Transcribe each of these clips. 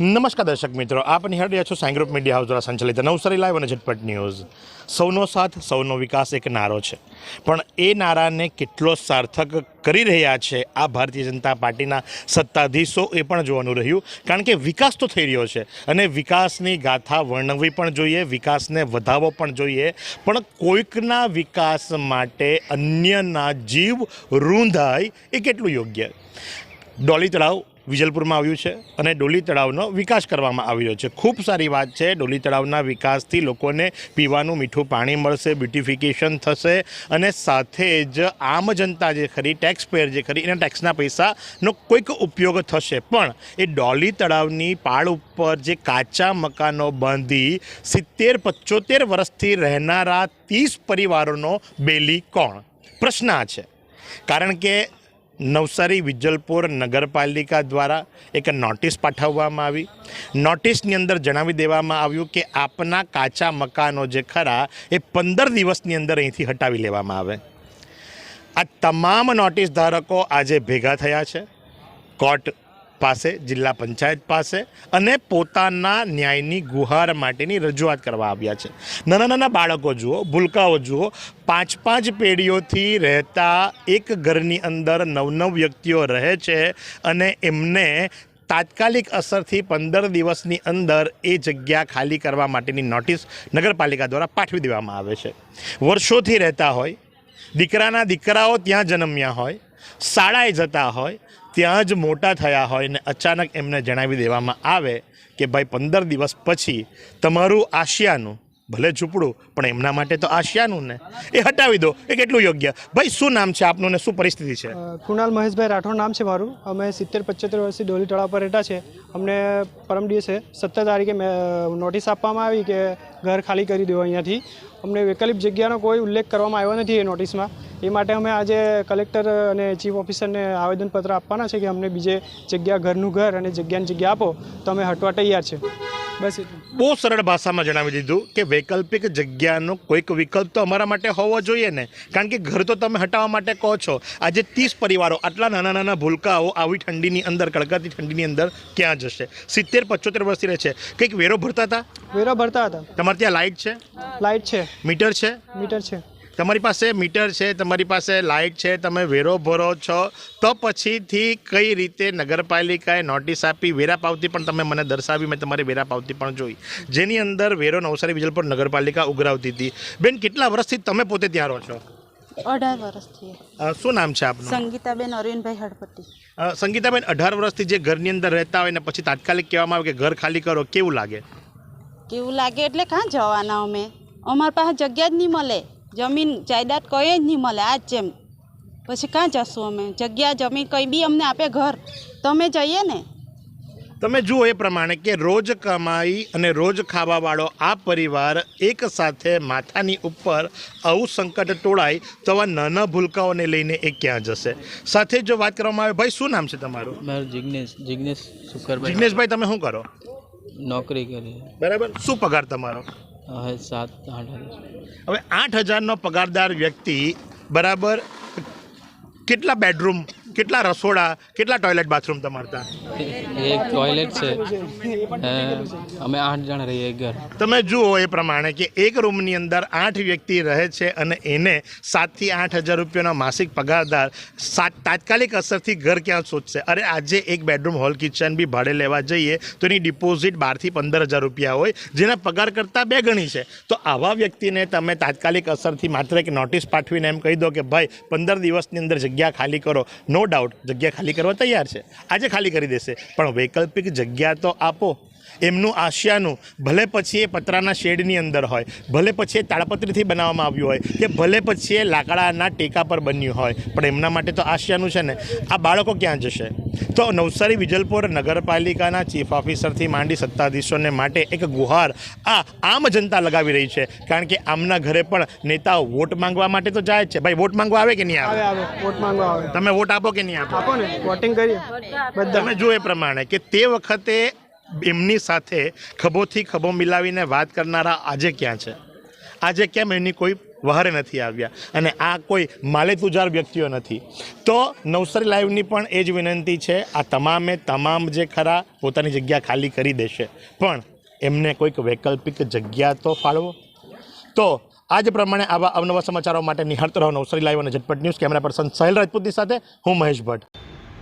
નમસ્કાર દર્શક મિત્રો, આપ નિહાળી રહ્યા છો સાઈ ગ્રુપ મીડિયા હાઉસ દ્વારા સંચાલિત નવસારી લાઈવ અને ઝટપટ ન્યૂઝ. સૌનો સાથ, સૌનો વિકાસ એક નારો છે. પણ એ નારાને કેટલો સાર્થક કરી રહ્યા છે આ ભારતીય જનતા પાર્ટીના સત્તાધીશો એ પણ જોવાનું રહ્યું. કારણ કે વિકાસ તો થઈ રહ્યો છે અને વિકાસની ગાથા વર્ણવવી પણ જોઈએ, વિકાસને વધારવો પણ જોઈએ. પણ કોઈકના વિકાસ માટે અન્યના જીવ રૂંધાય એ કેટલું યોગ્ય? ડોલી તળાવ વિજલપુરમાં આવ્યું છે અને ડોલી તળાવનો વિકાસ કરવામાં આવ્યો છે. ખૂબ સારી વાત છે, ડોલી તળાવના વિકાસથી લોકોને પીવાનું મીઠું પાણી મળશે બ્યુટિફિકેશન થશે અને સાથે જ આમ જનતા જે ખરી ટેક્સ પેયર જે ખરી, એના ટેક્સના પૈસાનો કોઈક ઉપયોગ થશે. પણ એ ડોલી તળાવની પાળ ઉપર જે કાચા મકાનો બાંધી સિત્તેર, પચોતેર વર્ષથી રહેનારા ત્રીસ પરિવારોનો બેલી કોણ? પ્રશ્ન આ છે. કારણ કે નવસારી વિજલપુર નગરપાલિકા દ્વારા એક નોટિસ પાઠવવામાં આવી. નોટિસની અંદર જણાવી દેવામાં આવ્યું કે આપના કાચા મકાનો જે ખરા એ પંદર દિવસની અંદર અહીંથી હટાવી લેવામાં આવે. આ તમામ નોટિસ ધારકો આજે ભેગા થયા છે. કોર્ટ પાસે, જિલ્લા પંચાયત પાસે અને પોતાના ન્યાયની ગુહાર માટેની રજૂઆત કરવા આવ્યા છે. નાના નાના બાળકો જુઓ, ભૂલકાઓ જુઓ, પાંચ પાંચ પેઢીઓથી રહેતા એક ઘરની અંદર નવ નવ વ્યક્તિઓ રહે છે અને એમને તાત્કાલિક અસરથી પંદર દિવસની અંદર એ જગ્યા ખાલી કરવા માટેની નોટિસ નગરપાલિકા દ્વારા પાઠવી દેવામાં આવે છે. વર્ષોથી રહેતા હોય, દીકરાના દીકરાઓ ત્યાં જન્મ્યા હોય, શાળાએ જતા હોય ત્યાં જ મોટા થયા હોય ને અચાનક એમને જણાવી દેવામાં આવે કે ભાઈ પંદર દિવસ પછી તમારું આશિયાનું ભલે ઝૂંપડું, પણ એમના માટે તો આશિયાનું ને. એ હટાવી દો, એ કેટલું યોગ્ય? ભાઈ, શું નામ છે આપનું ને શું પરિસ્થિતિ છે? કુણાલ મહેશભાઈ રાઠોડ નામ છે મારું. અમે સિત્તેર પંચોતેર વર્ષથી ડોલી તળાવ પર રહેતા છે. અમને પરમ દિવસે સત્તર તારીખે નોટિસ આપવામાં આવી કે ઘર ખાલી કરી દો અહીંયાથી. અમને વૈકલ્પિક જગ્યાનો કોઈ ઉલ્લેખ કરવામાં આવ્યો નથી એ નોટિસમાં. એ માટે અમે આજે કલેક્ટર અને ચીફ ઓફિસરને આવેદનપત્ર આપવાના છે કે અમને બીજે જગ્યા ઘરનું ઘર અને જગ્યાની જગ્યા આપો. તો અમે હટવા તૈયાર છે. બસ બહુ સરળ ભાષામાં જણાવી દીધું કે વૈકલ્પિક જગ્યાનો કોઈક વિકલ્પ તો અમારા માટે હોવો જોઈએ ને. કારણ કે ઘર તો તમે હટાવવા માટે કહો છો. આજે ત્રીસ પરિવારો આટલા નાના નાના ભૂલકાઓ આવી ઠંડીની અંદર કડકાતી ઠંડીની અંદર ક્યાં જશે? સિત્તેર પચોતેર વર્ષથી રહે છે. કંઈક વેરો ભરતા હતા? વેરો ભરતા હતા. તમારે ત્યાં લાઇટ છે? લાઇટ છે. મીટર છે? મીટર છે. તમારી પાસે મીટર છે તમારી પાસે લાઇટ છે તમે વેરો ભરો છો તો પછીથી કઈ રીતે નગરપાલિકાએ નોટિસ આપી વેરા પાવતી પણ તમે મને દર્શાવી મેં તમારી વેરા પાવતી પણ જોઈ. જેની અંદર વેરો નવસારી વિજલપુર નગરપાલિકા ઉઘરાવતી હતી. બેન કેટલા વર્ષથી તમે પોતે ત્યાં રહો છો? અઢાર વર્ષથી. શું નામ છે આપનું? સંગીતાબેન અરવિંદભાઈ હળપતિ. સંગીતાબેન અઢાર વર્ષથી જે ઘરની અંદર રહેતા હોય ને પછી તાત્કાલિક કહેવામાં આવે કે ઘર ખાલી કરો કેવું લાગે? કેવું લાગે? એટલે ક્યાં જવાના અમે? અમારી પાસે જગ્યા જ નહીં મળે. જમીન જાયદાદ કંઈ જ નહીં મળે આજ જેમ. પછી કાં જશું અમે? જગ્યા જમીન કંઈ બી અમને આપે ઘર. તમે જઈએ ને? તમે જુઓ એ પ્રમાણે કે રોજ કમાઈ અને રોજ ખાવાવાળો આ પરિવાર એક સાથે માથાની ઉપર આવું સંકટ ટોળાય તો આવા નાના ભૂલકાઓને લઈને એ ક્યાં જશે? સાથે જો વાત કરવામાં આવે ભાઈ શું નામ છે તમારું? મારું જિગ્નેશ જિગ્નેશ શુકરભાઈ જિગ્નેશભાઈ તમે શું કરો? નોકરી કરી. બરાબર. શું પગાર તમારો? સાત આઠ હજાર. હવે આઠ હજારનો પગારદાર વ્યક્તિ બરાબર કેટલા બેડરૂમ કેટલા રસોડા કેટલા ટોયલેટ બાથરૂમ તમારતા એક ટોયલેટ છે. અમે આઠ જણ રહીએ એક ઘર. તમે જુઓ એ પ્રમાણે કે એક રૂમની અંદર આઠ વ્યક્તિ રહે છે અને એને સાતથી આઠ હજાર રૂપિયાનો માસિક પગારદાર સાત તાત્કાલિક અસરથી ઘર ક્યાં શોધશે? અરે આજે એક બેડરૂમ હોલ કિચન બી ભાડે લેવા જઈએ તો એની ડિપોઝિટ બારથી પંદર હજાર રૂપિયા હોય જેના પગાર કરતાં બે ગણી છે. તો આવા વ્યક્તિને તમે તાત્કાલિક અસરથી માત્ર એક નોટિસ પાઠવીને એમ કહી દો કે ભાઈ પંદર દિવસની અંદર જગ્યા ખાલી કરો. નો ડાઉટ જગ્યા ખાલી કરવા તૈયાર છે. આજે ખાલી કરી દેશે. પણ વૈકલ્પિક જગ્યા તો આપો. એમનું આશિયાનું ભલે પછી એ પતરાના શેડની અંદર હોય ભલે પછી એ તાળપત્રીથી બનાવવામાં આવ્યું હોય કે ભલે પછી એ લાકડાના ટેકા પર બન્યું હોય પણ એમના માટે તો આશિયાનું છે ને આ બાળકો ક્યાં જશે? તો નવસારી વિજલપુર નગરપાલિકાના ચીફ ઓફિસરથી માંડી સત્તાધીશોને માટે એક ગુહાર આ આમ જનતા લગાવી રહી છે કારણ કે આમના ઘરે પણ નેતાઓ વોટ માંગવા માટે તો જાય છે. ભાઈ વોટ માંગવા આવે કે નહીં આવે? આવે આવે વોટ માંગવા આવે. તમે વોટ આપો કે નહીં આપો? આપો ને વોટિંગ કરીએ. બધા. તમે જો એ પ્રમાણે કે તે વખતે એમની સાથે ખભોથી ખભો મિલાવીને વાત કરનારા આજે ક્યાં છે? આજે કેમ એની કોઈ વહારે નથી આવ્યા? અને આ કોઈ માલેતુજાર વ્યક્તિઓ નથી. તો નવસારી લાઈવની પણ એ જ વિનંતી છે, આ તમામે તમામ જે ખરા પોતાની જગ્યા ખાલી કરી દેશે. પણ એમને કોઈક વૈકલ્પિક જગ્યા તો ફાળવો. તો આ જ પ્રમાણે આવા અવનવા સમાચારો માટે નિહાળતો રહો નવસારી લાઈવ અને ઝટપટ ન્યૂઝ કેમેરા પર્સન સહેલ રાજપૂતની સાથે હું મહેશ ભટ્ટ.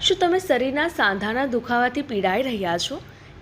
શું તમે શરીરના સાંધાના દુખાવાથી પીડાઈ રહ્યા છો?